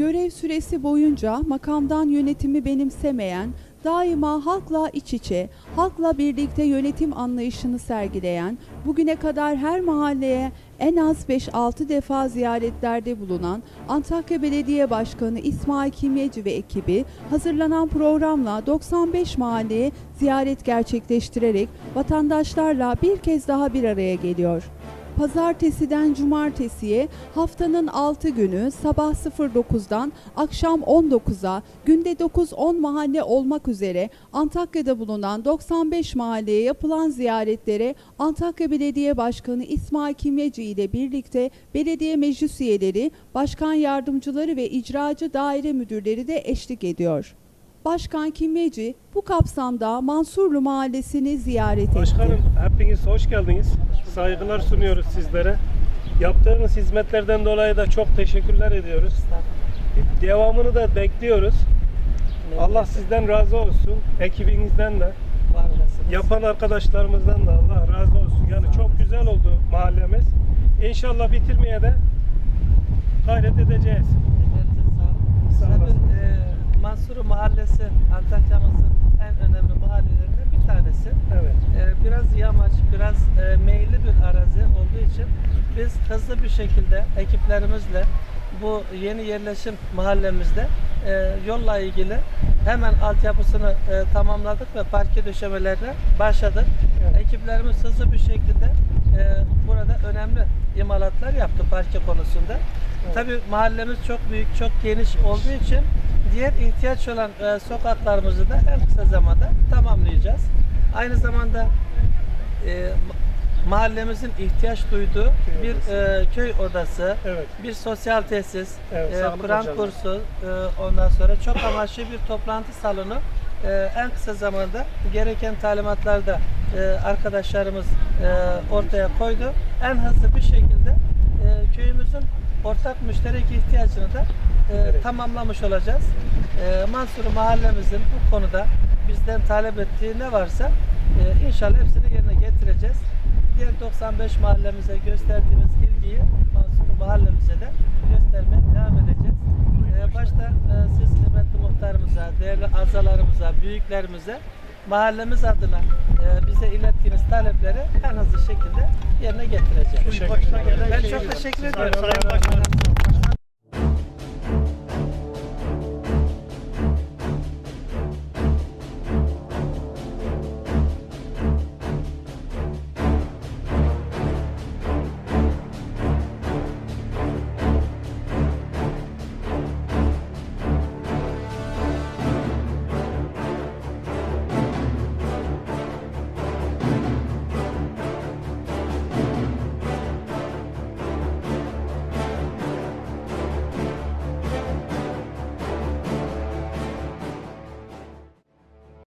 Görev süresi boyunca makamdan yönetimi benimsemeyen, daima halkla iç içe, halkla birlikte yönetim anlayışını sergileyen, bugüne kadar her mahalleye en az 5-6 defa ziyaretlerde bulunan Antakya Belediye Başkanı İsmail Kimyeci ve ekibi hazırlanan programla 95 mahalleye ziyaret gerçekleştirerek vatandaşlarla bir kez daha bir araya geliyor. Pazartesiden cumartesiye haftanın 6 günü sabah 09'dan akşam 19'a günde 9-10 mahalle olmak üzere Antakya'da bulunan 95 mahalleye yapılan ziyaretlere Antakya Belediye Başkanı İsmail Kimyeci ile birlikte belediye meclis üyeleri, başkan yardımcıları ve icracı daire müdürleri de eşlik ediyor. Başkan Kimyeci bu kapsamda Mansurlu Mahallesi'ni ziyaret etti. Başkanım hepiniz hoş geldiniz. Saygılar sunuyoruz sizlere. Yaptığınız hizmetlerden dolayı da çok teşekkürler ediyoruz. Devamını da bekliyoruz. Allah sizden razı olsun. Ekibinizden de, yapan arkadaşlarımızdan da Allah razı olsun. Yani çok güzel oldu mahallemiz. İnşallah bitirmeye de gayret edeceğiz. Sağ olasın. Mansuru Mahallesi Antakya'mızın en önemli mahallelerinden bir tanesi. Evet. E, biraz yamaç, biraz e, meyilli bir arazi olduğu için biz hızlı bir şekilde ekiplerimizle bu yeni yerleşim mahallemizde e, yolla ilgili hemen altyapısını e, tamamladık ve parke döşemelerine başladık. Evet. Ekiplerimiz hızlı bir şekilde e, burada önemli imalatlar yaptı parke konusunda. Evet. Tabii mahallemiz çok büyük, çok geniş olduğu için diğer ihtiyaç olan e, sokaklarımızı da en kısa zamanda tamamlayacağız. Aynı zamanda e, ma- mahallemizin ihtiyaç duyduğu Köy bir odası. e, köy odası, Evet. bir sosyal tesis, Evet, e, Kur'an kursu, e, ondan sonra çok amaçlı bir toplantı salonu e, en kısa zamanda gereken talimatlar da e, arkadaşlarımız e, ortaya koydu. En hızlı bir şekilde e, köyümüzün ortak müşterek ihtiyacını da e, Evet. tamamlamış olacağız. E, Mansur mahallemizin bu konuda bizden talep ettiği ne varsa e, inşallah hepsini yerine getireceğiz. Diğer 95 mahallemize gösterdiğimiz ilgiyi Mansur mahallemize de göstermeye devam edeceğiz. E, başta e, siz kıymetli muhtarımıza, değerli azalarımıza, büyüklerimize mahallemiz adına e, bize ilettiğiniz talepleri en hızlı şekilde yerine getireceğiz. Ben çok teşekkür ediyorum. Sayın Başkanım.